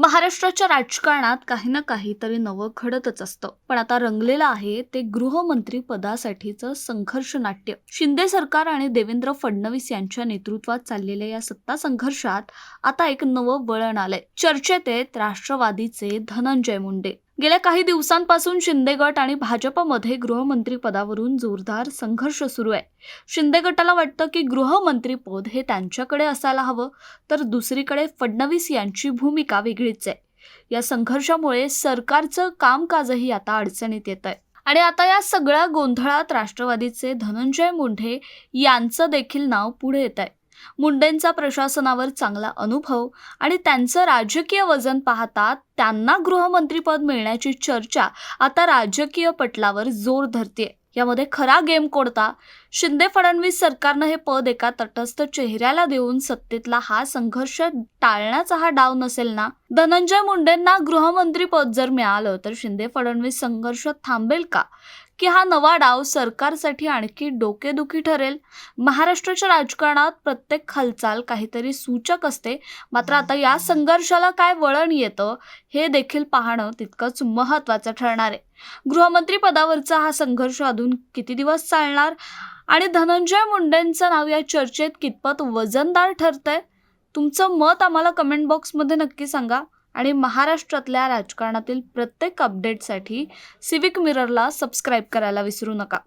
महाराष्ट्राच्या राजकारणात काही ना काहीतरी नवं घडतच असतं. पण आता रंगलेलं आहे ते गृहमंत्री पदासाठीचं संघर्ष नाट्य. शिंदे सरकार आणि देवेंद्र फडणवीस यांच्या नेतृत्वात चाललेल्या या सत्ता संघर्षात आता एक नवं वळण आलंय. चर्चेत आहेत राष्ट्रवादीचे धनंजय मुंडे. गेल्या काही दिवसांपासून शिंदे गट आणि भाजपमध्ये गृहमंत्री पदावरून जोरदार संघर्ष सुरू आहे. शिंदे गटाला वाटतं की गृहमंत्रीपद हे त्यांच्याकडे असायला हवं तर दुसरीकडे फडणवीस यांची भूमिका वेगळीच आहे. या संघर्षामुळे सरकारचं कामकाजही आता अडचणीत येत आहे आणि आता या सगळ्या गोंधळात राष्ट्रवादीचे धनंजय मुंढे यांचं देखील नाव पुढे येत आहे मुंडेंचा प्रशासनावर चांगला अनुभव आणि त्यांचं राजकीय वजन पाहता त्यांना गृहमंत्रीपद मिळण्याची चर्चा आता राजकीय पटलावर जोर धरते यामध्ये खरा गेम कोणता? शिंदे फडणवीस सरकारनं हे पद एका तटस्थ चेहऱ्याला देऊन सत्तेतला हा संघर्ष टाळण्याचा हा डाव नसेल ना? धनंजय मुंडेंना गृहमंत्री पद जर मिळालं तर शिंदे फडणवीस संघर्ष थांबेल का? की हा नवा डाव सरकारसाठी आणखी डोकेदुखी ठरेल. महाराष्ट्राच्या राजकारणात प्रत्येक हालचाल काहीतरी सूचक असते. मात्र आता या संघर्षाला काय वळण येतं हे देखील पाहणं तितकंच महत्त्वाचं ठरणार आहे. गृहमंत्री पदावरचा हा संघर्ष अजून किती दिवस चालणार? आणि धनंजय मुंडेंचं नाव या चर्चेत कितपत वजनदार ठरतंय? तुमचं मत आम्हाला कमेंट बॉक्समध्ये नक्की सांगा. आणि महाराष्ट्रातल्या राजकारणातील प्रत्येक अपडेटसाठी सिविक मिररला सबस्क्राईब करायला विसरू नका.